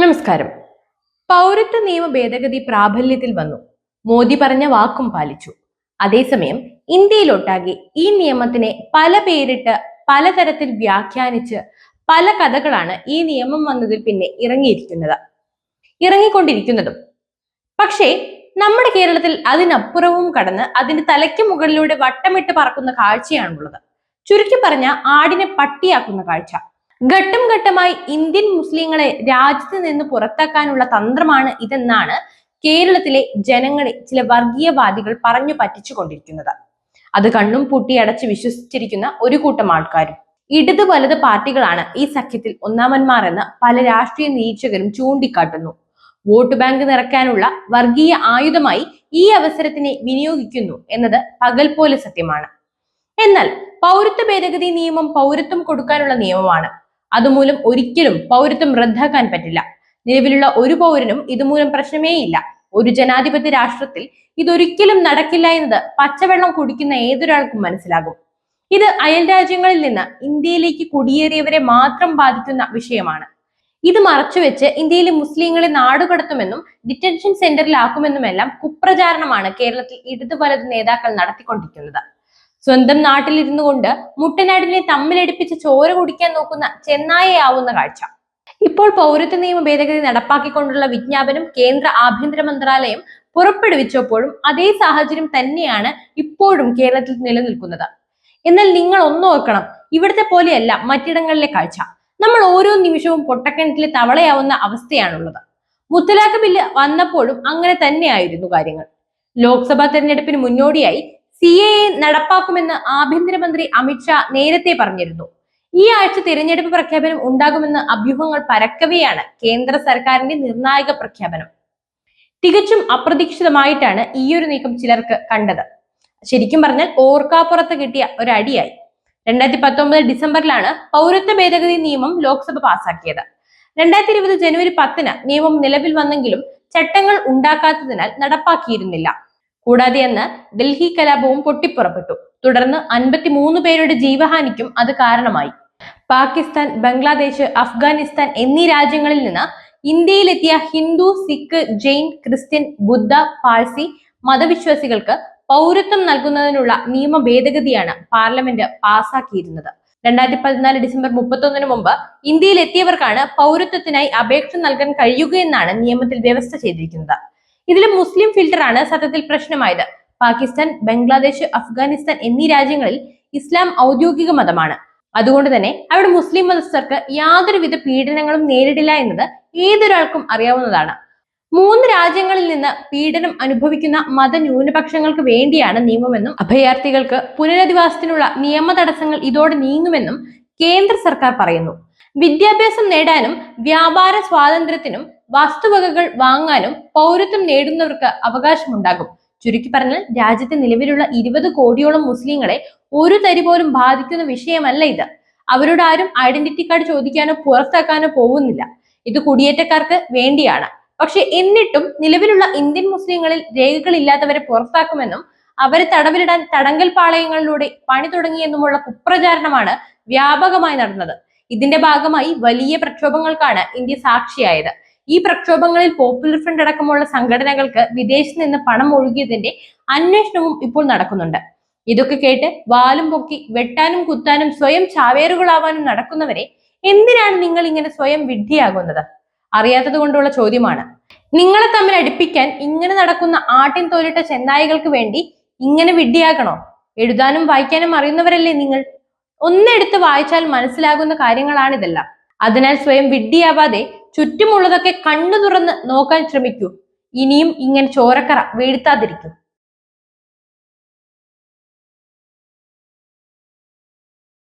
നമസ്കാരം. പൗരത്വ നിയമ ഭേദഗതി പ്രാബല്യത്തിൽ വന്നു. മോദി പറഞ്ഞ വാക്കും പാലിച്ചു. അതേസമയം ഇന്ത്യയിലൊട്ടാകെ ഈ നിയമത്തിനെ പല പേരിട്ട് പലതരത്തിൽ വ്യാഖ്യാനിച്ച് പല കഥകളാണ് ഈ നിയമം വന്നതിൽ പിന്നെ ഇറങ്ങിയിരിക്കുന്നത്. ഇറങ്ങിക്കൊണ്ടിരിക്കുന്നതും. പക്ഷേ നമ്മുടെ കേരളത്തിൽ അതിനപ്പുറവും കടന്ന് അതിന്റെ തലയ്ക്ക് മുകളിലൂടെ വട്ടമിട്ട് പറക്കുന്ന കാഴ്ചയാണുള്ളത്. ചുരുക്കി പറഞ്ഞ ആടിനെ പട്ടിയാക്കുന്ന കാഴ്ച. ഘട്ടം ഘട്ടമായി ഇന്ത്യൻ മുസ്ലിങ്ങളെ രാജ്യത്ത് നിന്ന് പുറത്താക്കാനുള്ള തന്ത്രമാണ് ഇതെന്നാണ് കേരളത്തിലെ ജനങ്ങളെ ചില വർഗീയവാദികൾ പറഞ്ഞു പറ്റിച്ചുകൊണ്ടിരിക്കുന്നത്. അത് കണ്ണും പൂട്ടി അടച്ച് വിശ്വസിച്ചിരിക്കുന്ന ഒരു കൂട്ടം ആൾക്കാരും. ഇടത് വലത് പാർട്ടികളാണ് ഈ സഖ്യത്തിൽ ഒന്നാമന്മാർ എന്ന് പല രാഷ്ട്രീയ നിരീക്ഷകരും ചൂണ്ടിക്കാട്ടുന്നു. വോട്ട് ബാങ്ക് നിറയ്ക്കാനുള്ള വർഗീയ ആയുധമായി ഈ അവസരത്തിനെ വിനിയോഗിക്കുന്നു എന്നത് പകൽ പോലെ സത്യമാണ്. എന്നാൽ പൗരത്വ ഭേദഗതി നിയമം പൗരത്വം കൊടുക്കാനുള്ള നിയമമാണ് അതുമൂലം ഒരിക്കലും പൗരത്വം റദ്ദാക്കാൻ പറ്റില്ല. നിലവിലുള്ള ഒരു പൗരനും ഇതുമൂലം പ്രശ്നമേ ഇല്ല ഒരു ജനാധിപത്യ രാഷ്ട്രത്തിൽ ഇതൊരിക്കലും നടക്കില്ല എന്നത് പച്ചവെള്ളം കുടിക്കുന്ന ഏതൊരാൾക്കും മനസ്സിലാകും. ഇത് അയൽ രാജ്യങ്ങളിൽ നിന്ന് ഇന്ത്യയിലേക്ക് കുടിയേറിയവരെ മാത്രം ബാധിക്കുന്ന വിഷയമാണ്. ഇത് മറച്ചുവെച്ച് ഇന്ത്യയിലെ മുസ്ലിങ്ങളെ നാടുകടത്തുമെന്നും ഡിറ്റൻഷൻ സെന്ററിലാക്കുമെന്നുമെല്ലാം കുപ്രചാരണമാണ് കേരളത്തിൽ ഇടതു വലത് നേതാക്കൾ നടത്തിക്കൊണ്ടിരിക്കുന്നത്. സ്വന്തം നാട്ടിലിരുന്നു കൊണ്ട് മുട്ടനാടിനെ തമ്മിലടിപ്പിച്ച് ചോര കുടിക്കാൻ നോക്കുന്ന ചെന്നായയാവുന്ന കാഴ്ച. ഇപ്പോൾ പൗരത്വ നിയമ ഭേദഗതി നടപ്പാക്കിക്കൊണ്ടുള്ള വിജ്ഞാപനം കേന്ദ്ര ആഭ്യന്തര മന്ത്രാലയം പുറപ്പെടുവിച്ചപ്പോഴും അതേ സാഹചര്യം തന്നെയാണ് ഇപ്പോഴും കേരളത്തിൽ നിലനിൽക്കുന്നത്. എന്നാൽ നിങ്ങൾ ഒന്നോർക്കണം ഇവിടുത്തെ പോലെയല്ല മറ്റിടങ്ങളിലെ കാഴ്ച. നമ്മൾ ഓരോ നിമിഷവും പൊട്ടക്കിണറ്റിലെ തവളയാവുന്ന അവസ്ഥയാണുള്ളത്. മുത്തലാഖ് ബില്ല് വന്നപ്പോഴും അങ്ങനെ തന്നെയായിരുന്നു കാര്യങ്ങൾ. ലോക്സഭാ തെരഞ്ഞെടുപ്പിന് മുന്നോടിയായി സി എ നടപ്പാക്കുമെന്ന് ആഭ്യന്തരമന്ത്രി അമിത്ഷാ നേരത്തെ പറഞ്ഞിരുന്നു. ഈ ആഴ്ച തിരഞ്ഞെടുപ്പ് പ്രഖ്യാപനം ഉണ്ടാകുമെന്ന് അഭ്യൂഹങ്ങൾ പരക്കവെയാണ് കേന്ദ്ര സർക്കാരിന്റെ നിർണായക പ്രഖ്യാപനം. തികച്ചും അപ്രതീക്ഷിതമായിട്ടാണ് ഈ ഒരു നീക്കം ചിലർക്ക് കണ്ടത്. ശരിക്കും പറഞ്ഞാൽ ഓർക്കാപ്പുറത്ത് കിട്ടിയ ഒരു അടിയായി രണ്ടായിരത്തി പത്തൊമ്പത് ഡിസംബറിലാണ് പൗരത്വ ഭേദഗതി നിയമം ലോക്സഭ പാസാക്കിയത്. രണ്ടായിരത്തി ഇരുപത് ജനുവരി പത്തിന് നിയമം നിലവിൽ വന്നെങ്കിലും ചട്ടങ്ങൾ ഉണ്ടാക്കാത്തതിനാൽ നടപ്പാക്കിയിരുന്നില്ല. കൂടാതെ അന്ന് ഡൽഹി കലാപവും പൊട്ടിപ്പുറപ്പെട്ടു. തുടർന്ന് അൻപത്തിമൂന്ന് പേരുടെ ജീവഹാനിക്കും അത് കാരണമായി. പാകിസ്ഥാൻ ബംഗ്ലാദേശ് അഫ്ഗാനിസ്ഥാൻ എന്നീ രാജ്യങ്ങളിൽ നിന്ന് ഇന്ത്യയിലെത്തിയ ഹിന്ദു സിഖ് ജെയിൻ ക്രിസ്ത്യൻ ബുദ്ധ പാഴ്സി മതവിശ്വാസികൾക്ക് പൗരത്വം നൽകുന്നതിനുള്ള നിയമ ഭേദഗതിയാണ് പാർലമെന്റ് പാസാക്കിയിരുന്നത്. രണ്ടായിരത്തി പതിനാല് ഡിസംബർ മുപ്പത്തൊന്നിന് മുമ്പ് ഇന്ത്യയിൽ എത്തിയവർക്കാണ് പൗരത്വത്തിനായി അപേക്ഷ നൽകാൻ കഴിയുകയെന്നാണ് നിയമത്തിൽ വ്യവസ്ഥ ചെയ്തിരിക്കുന്നത്. ഇതിൽ മുസ്ലിം ഫിൽട്ടറാണ് സത്യത്തിൽ പ്രശ്നമായത്. പാകിസ്ഥാൻ ബംഗ്ലാദേശ് അഫ്ഗാനിസ്ഥാൻ എന്നീ രാജ്യങ്ങളിൽ ഇസ്ലാം ഔദ്യോഗിക മതമാണ്. അതുകൊണ്ട് തന്നെ അവിടെ മുസ്ലിം മതസ്ഥർക്ക് യാതൊരുവിധ പീഡനങ്ങളും നേരിടില്ല എന്നത് ഏതൊരാൾക്കും അറിയാവുന്നതാണ്. മൂന്ന് രാജ്യങ്ങളിൽ നിന്ന് പീഡനം അനുഭവിക്കുന്ന മതന്യൂനപക്ഷങ്ങൾക്ക് വേണ്ടിയാണ് നിയമമെന്നും അഭയാർത്ഥികൾക്ക് പുനരധിവാസത്തിനുള്ള നിയമ തടസ്സങ്ങൾ ഇതോടെ നീങ്ങുമെന്നും കേന്ദ്ര സർക്കാർ പറയുന്നു. വിദ്യാഭ്യാസം നേടാനും വ്യാപാര സ്വാതന്ത്ര്യത്തിനും വസ്തുവകകൾ വാങ്ങാനും പൗരത്വം നേടുന്നവർക്ക് അവകാശമുണ്ടാകും. ചുരുക്കി പറഞ്ഞാൽ രാജ്യത്തെ നിലവിലുള്ള ഇരുപത് കോടിയോളം മുസ്ലിങ്ങളെ ഒരു തരി പോലും ബാധിക്കുന്ന വിഷയമല്ല ഇത്. അവരോട് ആരും ഐഡന്റിറ്റി കാർഡ് ചോദിക്കാനോ പുറത്താക്കാനോ പോകുന്നില്ല. ഇത് കുടിയേറ്റക്കാർക്ക് വേണ്ടിയാണ്. പക്ഷെ എന്നിട്ടും നിലവിലുള്ള ഇന്ത്യൻ മുസ്ലിങ്ങളിൽ രേഖകളില്ലാത്തവരെ പുറത്താക്കുമെന്നും അവരെ തടവിലിടാൻ തടങ്കൽ പാളയങ്ങളിലൂടെ പണി തുടങ്ങിയെന്നുമുള്ള കുപ്രചാരണമാണ് വ്യാപകമായി നടന്നത്. ഇതിന്റെ ഭാഗമായി വലിയ പ്രക്ഷോഭങ്ങൾക്കാണ് ഇന്ത്യ സാക്ഷിയായത്. ഈ പ്രക്ഷോഭങ്ങളിൽ പോപ്പുലർ ഫ്രണ്ട് അടക്കമുള്ള സംഘടനകൾക്ക് വിദേശത്ത് നിന്ന് പണം ഒഴുകിയതിന്റെ അന്വേഷണവും ഇപ്പോൾ നടക്കുന്നുണ്ട്. ഇതൊക്കെ കേട്ട് വാലും പൊക്കി വെട്ടാനും കുത്താനും സ്വയം ചാവേറുകളാവാനും നടക്കുന്നവരെ എന്തിനാണ് നിങ്ങൾ ഇങ്ങനെ സ്വയം വിഡ്ഢിയാകുന്നത്? അറിയാത്തത് കൊണ്ടുള്ള ചോദ്യമാണ്. നിങ്ങളെ തമ്മിൽ അടുപ്പിക്കാൻ ഇങ്ങനെ നടക്കുന്ന ആട്ടിൻ തോലിട്ട ചെന്നായികൾക്ക് വേണ്ടി ഇങ്ങനെ വിഡ്ഢിയാകണോ? എഴുതാനും വായിക്കാനും അറിയുന്നവരല്ലേ നിങ്ങൾ? ഒന്നെടുത്ത് വായിച്ചാൽ മനസ്സിലാകുന്ന കാര്യങ്ങളാണിതെല്ലാം. അതിനാൽ സ്വയം വിഡ്ഢിയാവാതെ ചുറ്റുമുള്ളതൊക്കെ കണ്ണു തുറന്ന് നോക്കാൻ ശ്രമിക്കൂ. ഇനിയും ഇങ്ങനെ ചോരക്കറ വീഴ്ത്താതിരിക്കൂ.